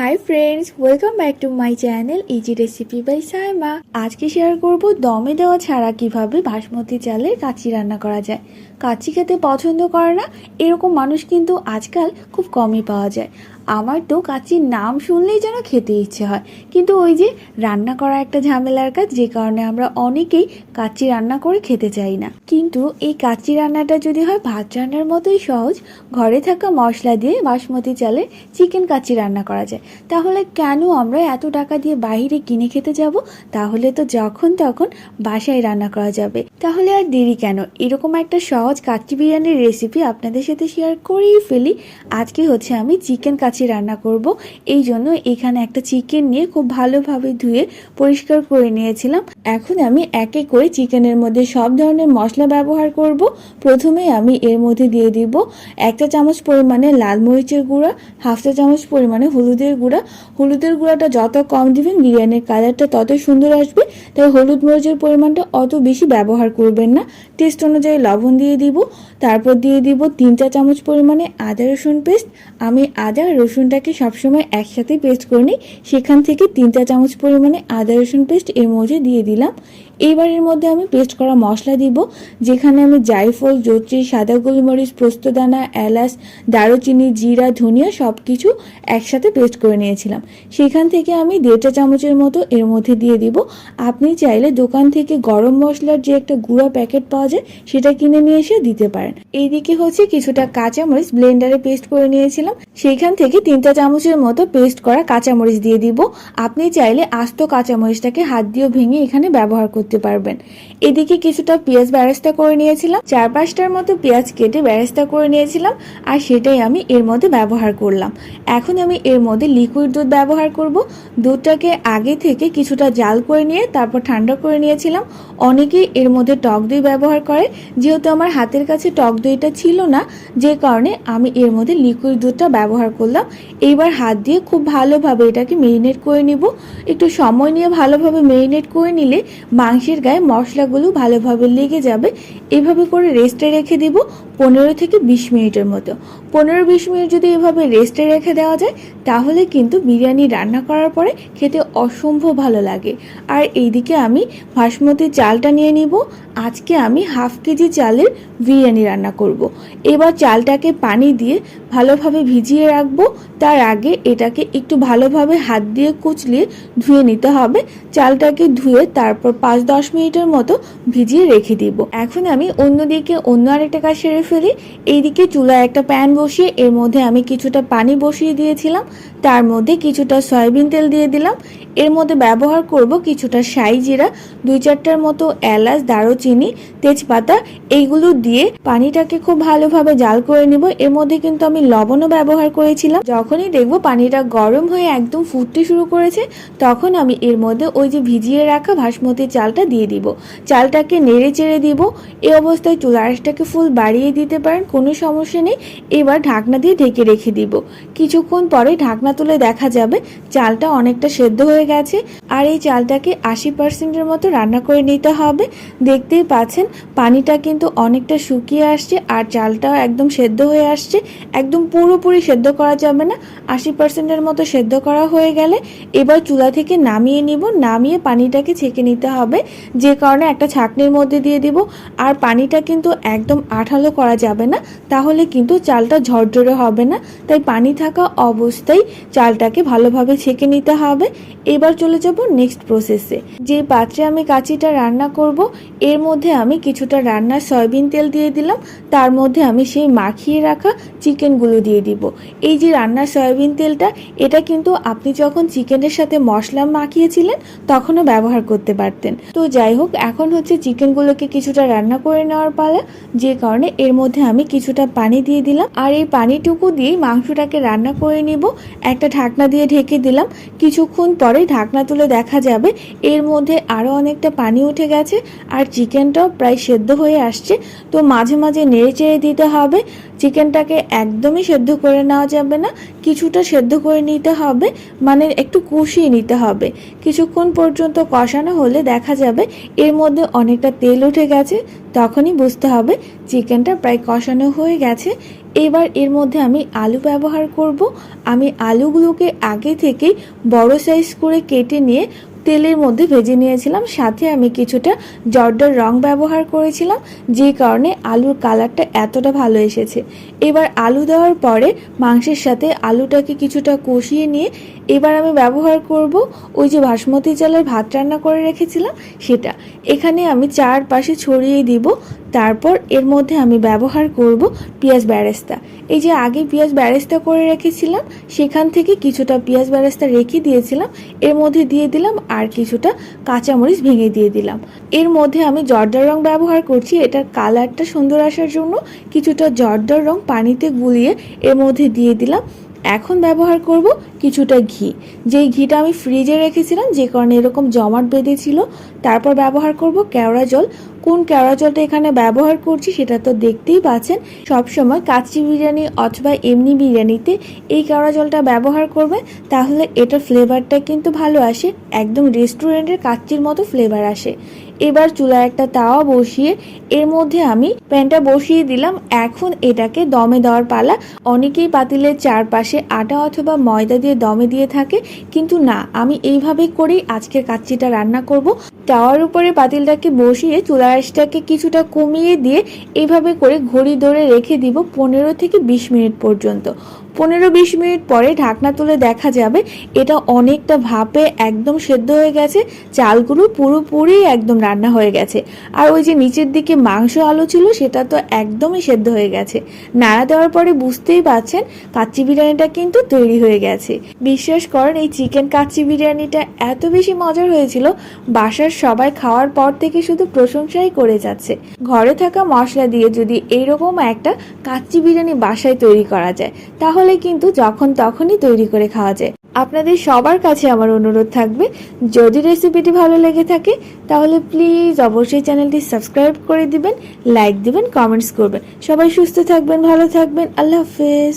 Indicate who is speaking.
Speaker 1: Hi friends welcome back to my channel easy recipe by Saima আজকে share করব দমে দেওয়া ছাড়া কীভাবে বাসমতি চালের কাচি রান্না করা যায়। কাচি খেতে পছন্দ করে না, এরকম মানুষ কিন্তু আজকাল খুব কমই পাওয়া যায়। আমার তো কাচির নাম শুনলেই যেন খেতে ইচ্ছে হয়। কিন্তু ওই যে রান্না করা একটা ঝামেলার কাজ, যে কারণে আমরা অনেকেই কাচি রান্না করে খেতে চাই না। কিন্তু এই কাচি রান্নাটা যদি হয়, ভাত রান্নার মতোই সহজ। ঘরে থাকা মশলা দিয়ে বাসমতি চালে চিকেন কাচি রান্না করা যায়। তাহলে কেন আমরা এত টাকা দিয়ে বাইরে কিনে খেতে যাব? তাহলে তো যখন তখন বাসায় রান্না করা যাবে। তাহলে আর দেরি কেন? এরকম একটা সহজ কাচ্চি বিরিয়ানির রেসিপি আপনাদের সাথে শেয়ার করেই ফেলি। আজকে হচ্ছে আমি চিকেন কাচি রান্না করব। এই জন্য এখানে একটা চিকেন নিয়ে খুব ভালোভাবে ধুয়ে পরিষ্কার করে নিয়েছিলাম। এখন আমি একে করে চিকেনের মধ্যে সব ধরনের মশলা ব্যবহার করব। প্রথমে আমি এর মধ্যে দিয়ে দিব একটা চামচ পরিমাণে লাল মরিচের গুঁড়া, হাফ চা চামচ পরিমাণে হলুদের গুঁড়া। হলুদের গুঁড়াটা যত কম দিবেন, বিরিয়ানির কালারটা তত সুন্দর আসবে। তাই হলুদ মরিচের পরিমাণটা অত বেশি ব্যবহার করবেন না। টেস্ট অনুযায়ী লবণ দিয়ে দিব। তারপর দিয়ে দিব তিন চা চামচ পরিমাণে আদা রসুন পেস্ট আমি আদা রসুনটাকে সবসময় একসাথে পেস্ট করে নিই। সেখান থেকে তিন চা চামচ পরিমাণে আদা রসুন পেস্ট এর মধ্যে দিয়ে দিলাম। এইবার এর মধ্যে আমি পেস্ট করা মশলা দিব, যেখানে আমি জায়ফল, জত্রি, সাদা গোলমরিচ পোস্তদানা এলাচ, দারুচিনি, জিরা, ধনিয়া সব কিছু একসাথে পেস্ট করে নিয়েছিলাম। সেখান থেকে আমি দেড়টা চামচের মতো এর মধ্যে দিয়ে দিব। আপনি চাইলে দোকান থেকে গরম মশলার যে একটা গুঁড়া প্যাকেট পাওয়া যায়, সেটা কিনে নিয়ে এসে দিতে পারেন। এইদিকে হচ্ছে কিছুটা কাঁচামরিচ ব্লেন্ডারে পেস্ট করে নিয়েছিলাম। সেইখান থেকে তিনটা চামচের মতো পেস্ট করা কাঁচামরিচ দিয়ে দিব। আপনি চাইলে আস্ত কাঁচামরিচটাকে হাত দিয়ে ভেঙে এখানে ব্যবহার করতে পারবেন। এদিকে কিছুটা পেঁয়াজ ব্যারেস্তা করে নিয়েছিলাম। চার পাঁচটার মতো পেঁয়াজ কেটে ব্যারেস্তা করে নিয়েছিলাম আর সেটাই আমি এর মধ্যে ব্যবহার করলাম। এখন আমি এর মধ্যে লিকুইড দুধ ব্যবহার করব। দুধটাকে আগে থেকে কিছুটা জাল করে নিয়ে তারপর ঠান্ডা করে নিয়েছিলাম। অনেকেই এর মধ্যে টক দই ব্যবহার করে। যেহেতু আমার হাতের কাছে টক দইটা ছিল না, যে কারণে আমি এর মধ্যে লিকুইড দুধটা ব্যবহার করলাম। এইবার হাত দিয়ে খুব ভালোভাবে এটাকে মেরিনেট করে নিব। একটু সময় নিয়ে ভালোভাবে মেরিনেট করে নিলে মাংসের গায়ে মশলাগুলো ভালোভাবে লেগে যাবে। এভাবে করে রেস্টে রেখে দিব। পনেরো থেকে বিশ মিনিটের মতো। পনেরো বিশ মিনিট যদি এভাবে রেস্টে রেখে দেওয়া যায়, তাহলে কিন্তু বিরিয়ানি রান্না করার পরে খেতে অসম্ভব ভালো লাগে। আর এইদিকে আমি বাসমতি চালটা নিয়ে নিব। আজকে আমি হাফ কেজি চালের বিরিয়ানি রান্না করব। এবার চালটাকে পানি দিয়ে ভালোভাবে ভিজিয়ে রাখব। তার আগে এটাকে একটু ভালোভাবে হাত দিয়ে কুচলিয়ে ধুয়ে নিতে হবে। চালটাকে ধুয়ে তারপর পাঁচ দশ মিনিটের মতো ভিজিয়ে রেখে দিব। এখন আমি অন্যদিকে অন্য আরেকটা কাজ সেরে ফেলি এইদিকে চুলায় একটা প্যান বসিয়ে এর মধ্যে আমি কিছুটা পানি বসিয়ে দিয়েছিলাম। তার মধ্যে কিছুটা সয়াবিন তেল দিয়ে দিলাম। এর মধ্যে ব্যবহার করব কিছুটা সাই জিরা, দুই চারটার মতো এলাচ, দারুচিনি, তেজপাতা, এইগুলো দিয়ে পানিটাকে খুব ভালোভাবে জাল করে নিব। এর মধ্যে কিন্তু আমি লবণও ব্যবহার করেছিলাম। যখনই দেখব পানিটা গরম হয়ে একদম ফুটতে শুরু করেছে, তখন আমি এর মধ্যে ওই যে ভিজিয়ে রাখা বাসমতি চালটা দিয়ে দিব। চালটাকে নেড়ে চেড়ে দিব। এই অবস্থায় চুলা আঁচটাকে ফুল বাড়িয়ে দিতে পারেন, কোনো সমস্যা নেই। এবার ঢাকনা দিয়ে ঢেকে রেখে দিব। কিছুক্ষণ পরে ঢাকনা তুলে দেখা যাবে চালটা অনেকটা সেদ্ধ হয়ে গেছে আর এই চালটাকে আশি পার্সেন্টের মতো রান্না করে নিতে হবে। দেখতেই পাচ্ছেন, পানিটা কিন্তু অনেকটা শুকিয়ে আসছে আর চালটাও একদম সেদ্ধ হয়ে আসছে। একদম পুরোপুরি সেদ্ধ করা যাবে না। আশি পার্সেন্টের মতো সেদ্ধ করা হয়ে গেলে এবার চুলা থেকে নামিয়ে নিব। নামিয়ে পানিটাকে ছেঁকে নিতে হবে। যে কারণে একটা ছাকনির মধ্যে দিয়ে দিব। আর পানিটা কিন্তু একদম আঠালো করা যাবে না, তাহলে কিন্তু চালটা ঝরঝরে হবে না। তাই পানি থাকা অবস্থায় চালটাকে ভালোভাবে ছেঁকে নিতে হবে। এবার চলে যাব নেক্সট প্রসেসে যে পাত্রে আমি কাচিটা রান্না করব, এর মধ্যে আমি কিছুটা রান্নার সয়াবিন তেল দিয়ে দিলাম। তার মধ্যে আমি সেই মাখিয়ে রাখা চিকেনগুলো দিয়ে দিব। এই যে রান্নার সয়াবিন তেলটা, এটা কিন্তু আপনি যখন চিকেনের সাথে মশলা মাখিয়েছিলেন, তখনও ব্যবহার করতে পারতেন। তো যাই হোক, এখন হচ্ছে চিকেনগুলোকে কিছুটা রান্না করে নেওয়ার পালা। যে কারণে এর মধ্যে আমি কিছুটা পানি দিয়ে দিলাম আর এই পানিটুকু দিয়েই মাংসটাকে রান্না করে নিব। একটা ঢাকনা দিয়ে ঢেকে দিলাম। কিছুক্ষণ পরে ঢাকনা তুলে দেখা যাবে এর মধ্যে আরও অনেকটা পানি উঠে গেছে আর চিকেনটাও প্রায় সেদ্ধ হয়ে আসছে। তো মাঝে মাঝে নেড়ে চেড়ে দিতে হবে। চিকেনটাকে একদমই সেদ্ধ করে নেওয়া যাবে না, কিছুটা সেদ্ধ করে নিতে হবে মানে একটু কষিয়ে নিতে হবে। কিছুক্ষণ পর্যন্ত কষানো হলে দেখা যাবে এর মধ্যে অনেকটা তেল উঠে গেছে, তখনই বুঝতে হবে চিকেনটা প্রায় কষানো হয়ে গেছে। এবার এর মধ্যে আমি আলু ব্যবহার করব। আমি আলুগুলোকে আগে থেকেই বড় সাইজ করে কেটে নিয়ে তেলের মধ্যে ভেজে নিয়েছিলাম। সাথে আমি কিছুটা জর্দার রং ব্যবহার করেছিলাম, যে কারণে আলুর কালারটা এতটা ভালো এসেছে। এবার আলু দেওয়ার পরে মাংসের সাথে আলুটাকে কিছুটা কষিয়ে নিয়ে এবার আমি ব্যবহার করব ওই যে বাসমতি চালের ভাত রান্না করে রেখেছিলাম সেটা। এখানে আমি চারপাশে ছড়িয়ে দিব। তারপর এর মধ্যে আমি ব্যবহার করব পেঁয়াজ ব্যারেস্তা এই যে আগে পেঁয়াজ ব্যারেস্তা করে রেখেছিলাম, সেখান থেকে কিছুটা পেঁয়াজ ব্যারেস্তা রেখে দিয়েছিলাম। এর মধ্যে দিয়ে দিলাম আর কিছুটা কাঁচামরিচ ভেঙে দিয়ে দিলাম। এর মধ্যে আমি জর্দার রং ব্যবহার করছি, এটার কালারটা সুন্দর আসার জন্য কিছুটা জর্দার রং পানিতে গুলিয়ে এর মধ্যে দিয়ে দিলাম। এখন ব্যবহার করব কিছুটা ঘি। যেই ঘিটা আমি ফ্রিজে রেখেছিলাম, যে কারণে এরকম জমাট বেঁধেছিল, তারপর ব্যবহার করব কেওড়া জল। কোন কেওড়া জলটা এখানে ব্যবহার করছি সেটা তো দেখতেই পাচ্ছেন। সবসময় কাচ্চি বিরিয়ানি অথবা এমনি বিরিয়ানিতে এই কেওড়া জলটা ব্যবহার করবে তাহলে এটার ফ্লেভারটা কিন্তু ভালো আসে। একদম রেস্টুরেন্টের কাচ্চির মতো ফ্লেভার আসে। এবার চুলায় একটা তাওয়া বসিয়ে এর মধ্যে আমি প্যানটা বসিয়ে দিলাম। এখন এটাকে দমে দেওয়ার পালা। অনেকেই পাতিলের চারপাশে আটা অথবা ময়দা দিয়ে দমে দিয়ে থাকে। কিন্তু না, আমি এইভাবে করেই আজকের কাচ্চিটা রান্না করব। তাওয়ার উপরে পাতিলটাকে বসিয়ে চুলা আঁচটাকে কিছুটা কমিয়ে দিয়ে এইভাবে করে ঘড়ি ধরে রেখে দিব পনেরো থেকে বিশ মিনিট পর্যন্ত। পনেরো বিশ মিনিট পরে ঢাকনা তুলে দেখা যাবে এটা অনেকটা ভাপে একদম সেদ্ধ হয়ে গেছে, চালগুলো পুরোপুরি একদম রান্না হয়ে গেছে। আর ওই যে নিচের দিকে মাংস আলু ছিল সেটা তো একদমই সেদ্ধ হয়ে গেছে। নাড়া দেওয়ার পরে বুঝতেই পারছেন কাচ্চি বিরিয়ানিটা কিন্তু তৈরি হয়ে গেছে। বিশ্বাস করেন এই চিকেন কাচ্চি বিরিয়ানিটা এত বেশি মজার হয়েছিল, বাসার সবাই খাওয়ার পর থেকে শুধু প্রশংসাই করে যাচ্ছে। ঘরে থাকা মশলা দিয়ে যদি এইরকম একটা কাচ্চি বিরিয়ানি বাসায় তৈরি করা যায়, তাহলে কিন্তু যখন তখনই তৈরি করে খাওয়া যায়। আপনাদের সবার কাছে আমার অনুরোধ থাকবে, যদি রেসিপিটি ভালো লেগে থাকে, তাহলে প্লিজ অবশ্যই চ্যানেলটি সাবস্ক্রাইব করে দিবেন লাইক দিবেন কমেন্টস করবেন। সবাই সুস্থ থাকবেন, ভালো থাকবেন, আল্লাহ হাফেজ।